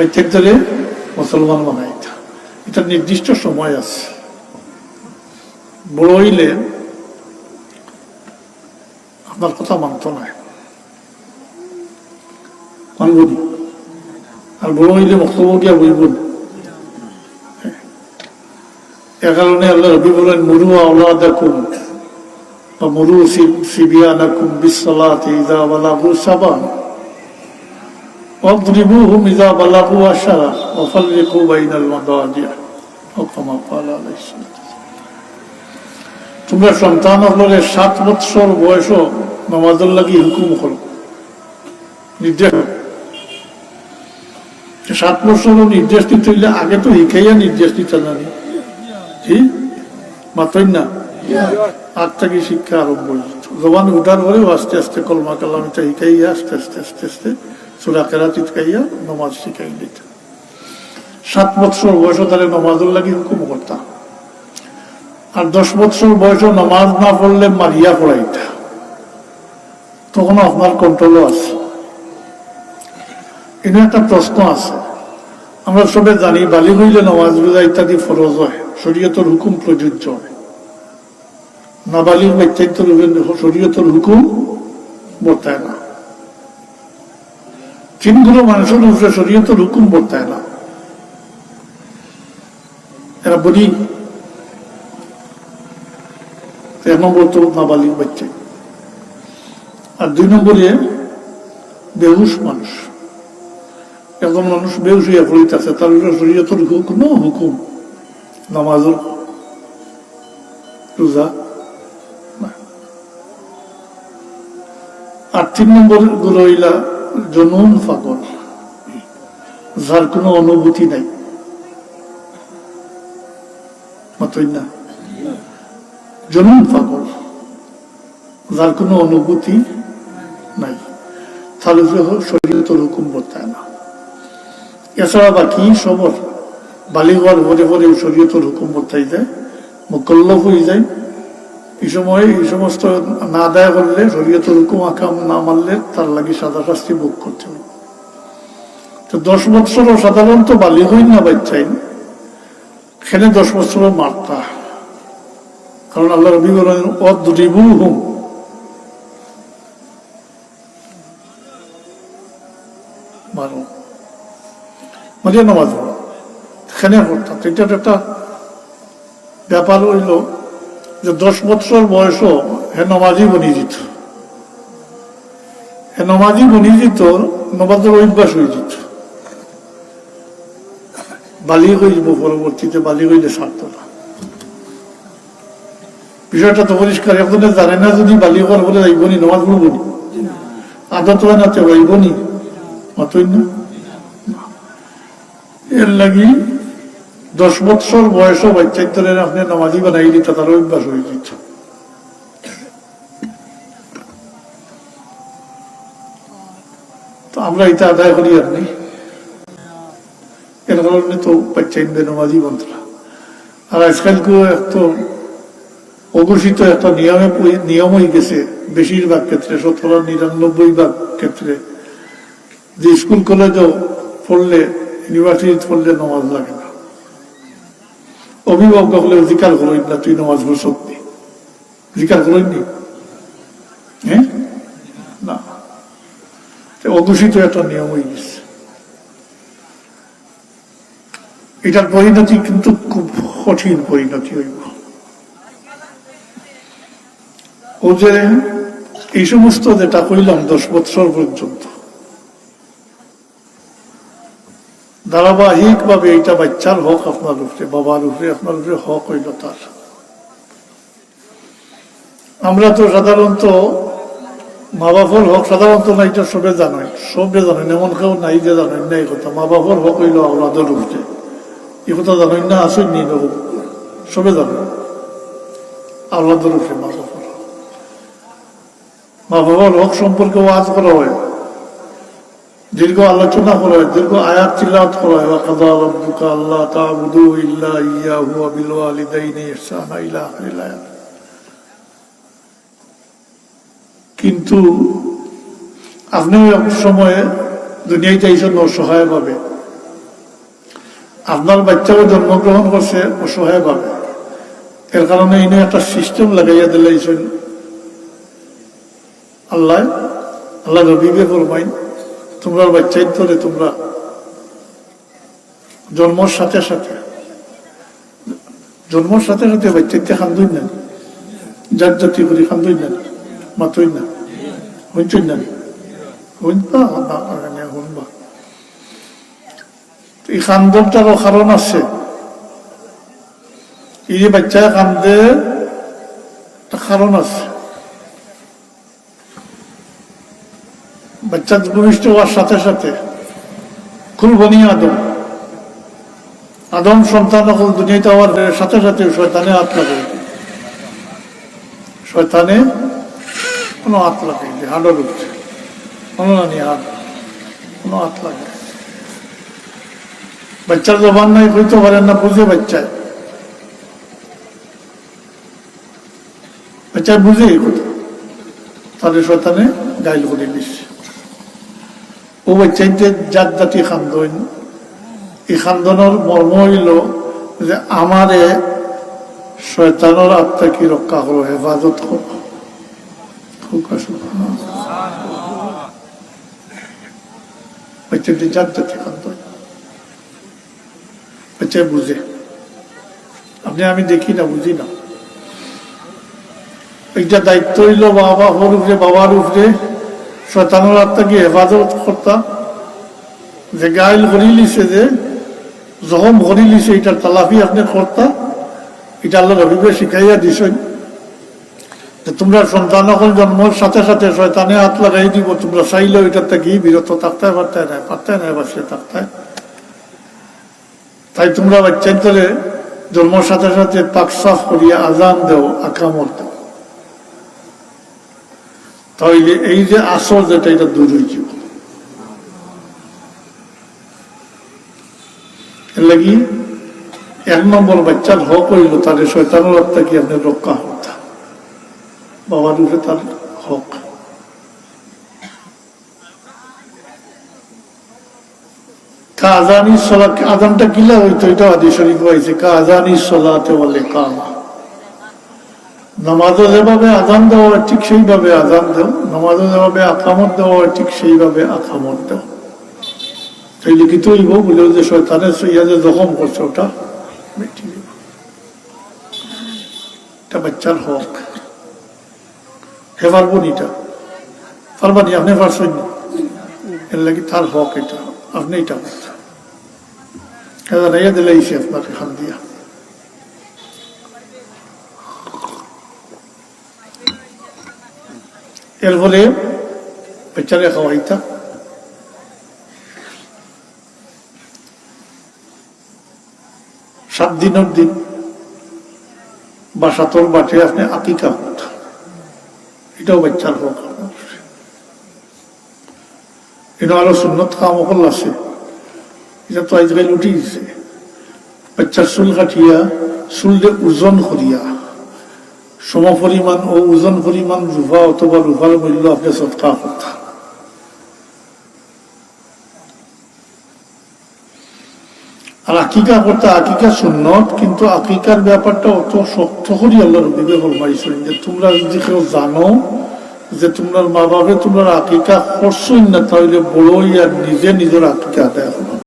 প্রত্যেক ধরে মুসলমান বানাই এটা। নির্দিষ্ট সময় আছে। বড় আপনার কথা মানত না। মানবনি আর বড় হইলে বক্তব্য গিয়া বইবন এ কারণে আল্লাহ রবি বলেন, মুরু আওলা দেখুন বা মুরু সিবিয়া নাকুম বিশ্বলাত ইদা বালাবু সাবান। واضربوهم إذا بلغوا أشرا وفرقوا بين المضاجع أو كما قال عليه الصلاة তোমরা সন্তান হলে সাত বৎসর বয়স নমাজের লাগি হুকুম করো নির্দেশ সাত বছর নির্দেশ দিতে হইলে আগে তো শিখাইয়া নির্দেশ দিতে জানি জি মাতই না আগ থেকে শিক্ষা আরম্ভ হয়েছে জবান উঠার পরেও আস্তে আস্তে কলমা কালাম এটা শিখাইয়া আস্তে আস্তে আস্তে আস্তে সুরা কেরাতি শিখাইয়া নমাজ শিখাই সাত বছর বয়স তাহলে লাগি হুকুম আর দশ বয়স নমাজ না পড়লে মারিয়া পড়াইতা। তখন আপনার আছে। এনে একটা প্রশ্ন আছে। আমরা সবে জানি বালি হইলে নমাজ রোজা ইত্যাদি ফরজ হয়, শরীয়তর হুকুম প্রযোজ্য হয়। নাবালির ব্যক্তিত্ব শরীয়তর হুকুম বর্তায় না। চিনগুলো মানুষের উপরে শরীয়তর হুকুম বর্তায় না। এরা বলি, এক নম্বর তো নাবালিক বাচ্চা। আর দুই নম্বরে বেহুশ মানুষ। একজন মানুষ বেহুশ হইয়া পড়িতেছে, তার উপরে শরীয়তর কোনো হুকুম, নামাজের রোজা আর তিন নম্বরগুলো হইলা জনুন পাগল যার কোনো অনুভূতি নাই। না। জনুন পাগল যার কোনো অনুভূতি নাই। তাহলে শরীয়তর হুকুম বর্তায় না। এছাড়া বাকি সবর বালিঘর ভরে ভরে শরীয়তর হুকুম বর্তাই যায় মুকল্লফ হয়ে যায়। এই সময় এই সমস্ত না দেয় করলে শরীয়তর হুকুম আকাম না মানলে তার লাগে সাদা শাস্তি ভোগ করতে হবে। তো দশ বৎসরও সাধারণত বালি হই না বাচ্চাই সেখানে দশ বছরও মারতা। কারণ আল্লাহ রবি বলেন অদ্রিবু হুম। মারো। মাঝে নামাজ এখানে পড়তাম এটা একটা ব্যাপার হইল। যে দশ বছর বয়সও হে নমাজি বনি যেত হে নমাজি বনি যেত নমাজের অভ্যাস হয়ে যেত বালি হয়ে যাব পরবর্তীতে, বালি হইলে সারত না। বিষয়টা তো পরিষ্কার একজনে জানে না যদি বালি হওয়ার বলে যাইবনি, নমাজ পড়বনি? আদত হয় না তো যাইবনি? অতই না। এর লাগি দশ বৎসর বয়স বাচ্চাদের আপনি নামাজি বানাই দিতে তার অভ্যাস হয়ে দিচ্ছে তো আমরা এটা আদায় করি আর নেই এর কারণে তো বাচ্চাইনদের নামাজি বন্ধরা আর আজকালকে এত অঘোষিত একটা নিয়মে নিয়ম হয়ে গেছে বেশিরভাগ ক্ষেত্রে, সতেরো, নিরানব্বই ভাগ ক্ষেত্রে। যে স্কুল কলেজও পড়লে ইউনিভার্সিটি পড়লে নামাজ লাগে অভিভাবক হলে জিকার করেন না, তুই নামাজ পড় সত্যি। জিকার করেননি হ্যাঁ না। অঘোষিত একটা নিয়ম হয়ে গেছে। এটার পরিণতি কিন্তু খুব কঠিন পরিণতি হইব। ও যে এই সমস্ত যেটা কইলাম দশ বৎসর পর্যন্ত ধারাবাহিক ভাবে এটা বাচ্চার হক আপনার উপরে, বাবার উপরে, আপনার উপরে হক হইল তার। আমরা তো সাধারণত মা বাবার হক সাধারণত না, এটা সবে জানাই, সবে জানেন এমন কেউ নাই যে জানেন না এই কথা। মা বাবার হক হইল আওলাদের উপরে। এই কথা জানেন না, আসেন নি সবে জানেন। আওলাদের উপরে মা বাবার মা বাবার হক সম্পর্কে ওয়াজ করা হয়। দীর্ঘ আলোচনা করা হয়, দীর্ঘ আয়াত তিলাওয়াত করা হয় ওয়াকাদা রাব্বুকা আল্লাহ তা'বুদু ইল্লা ইয়াহু বিল ওয়ালিদাইনি ইহসানা ইলা আখিরিল আয়াত কিন্তু আপনি এক সময়ে দুনিয়ায় চাইছেন অসহায় ভাবে আপনার বাচ্চাও জন্মগ্রহণ করছে অসহায় ভাবে এর কারণে ইনি একটা সিস্টেম লাগাইয়া দিলে আল্লাহ আল্লাহ রবিকে ফরমাইন তোমরা বাচ্চাই ধরে তোমরা জন্মর সাথে সাথে, জন্মর সাথে সাথে বাচ্চাইতে খান্দুই না যার জাতি করি খান্দুই না মাতই না হইচই না হইবা না হইবা এই খান্দনটারও কারণ আছে। বাচ্চা কারণ আছে। বাচ্চা ভূমিষ্ঠ হওয়ার সাথে সাথে কুরবানি আদম। আদম সন্তান যখন দুনিয়াতে হওয়ার সাথে সাথে শয়তানে হাত লাগে শয়তানে কোনো হাত লাগে হাডর উঠছে কোনো নানি হাত কোনো হাত লাগে বাচ্চার জবান নাই, হইতে পারেন না, বুঝে বাচ্চায় বাচ্চায় বুঝে এই কথা। তাহলে শয়তানে গাইল করে দিচ্ছে ও বাচ্চাইতে জাত জাতি খান্দন। এই খান্দনের মর্ম হইল যে আমারে শয়তানের আত্মা কি রক্ষা করো, হেফাজত জাত জাতি আমি দেখি না দায়িত্ব বাবা বাবার উপরে শয়তানুর আত্মাকে হেফাজত করতা যে গাইল ভরি লিছে যে জখম ভরি লিছে এটার তালাফি আপনি করতা এটা আল্লাহ রবিবে শিখাইয়া দিছেন। যে তোমরা সন্তান এখন জন্মের সাথে সাথে শয়তানে হাত লাগাই দিব, তোমরা চাইলেও এটার থেকে বিরত থাকতে পারতে নাই পারতে নাই বাসে থাকতে তাই তোমরা বাচ্চান্তরে জন্মের সাথে সাথে পাক সাফ করিয়া আজান দেও আকামত দেও। তাহলে এই যে আসল যেটা, এটা দূর হয়ে লাগি এক নম্বর বাচ্চার হক হইল তাহলে শয়তানুর আত্মা কি আপনি রক্ষা হতা বাবার উপরে তার হক। কাজানি সলা আজানটা কিলা হইতো? এটা আদি শরীফ হয়েছে কাজানি সলাতে বলে কামা নামাজও যেভাবে আজান দেওয়া হয়, ঠিক সেইভাবে আজান দেও। নামাজও যেভাবে আকামত দেওয়া হয়, ঠিক সেইভাবে আকামত দেও। তাই লিখিত হইব, বলে যে শয়তানের সইয়া যে জখম করছে ওটা। বাচ্চার হক। হে পারব এটা। পারবানি, আপনি পারছেন এর লাগি তার হক এটা। আপনি এটা নাইয়া দিলে ইসে আপনার এখান দিয়া। এর ফলে বাচ্চারে খাওয়াইতা সাত দিনের দিন বা সাতর বাটে আপনি আকিকা হত এটাও বাচ্চার হোক এটা আরও সুন্নত কাম হল আছে এটা তো আজকাল উঠি দিছে বাচ্চার চুল কাটিয়া চুল দিয়ে ওজন করিয়া সম পরিমাণ ও ওজন পরিমাণ রূপা অথবা রূপার মূল্য আপনি সৎকা কথা আর আকিকা করতে, আকিকা সুন্নত, কিন্তু আকিকার ব্যাপারটা অত শক্ত করি আল্লাহ রবিবে ফরমাইছেন যে তোমরা যদি কেউ জানো যে তোমরা মা বাবা তোমরা আকিকা করছোই না, তাহলে বড়ই আর নিজে নিজের আকিকা আদায়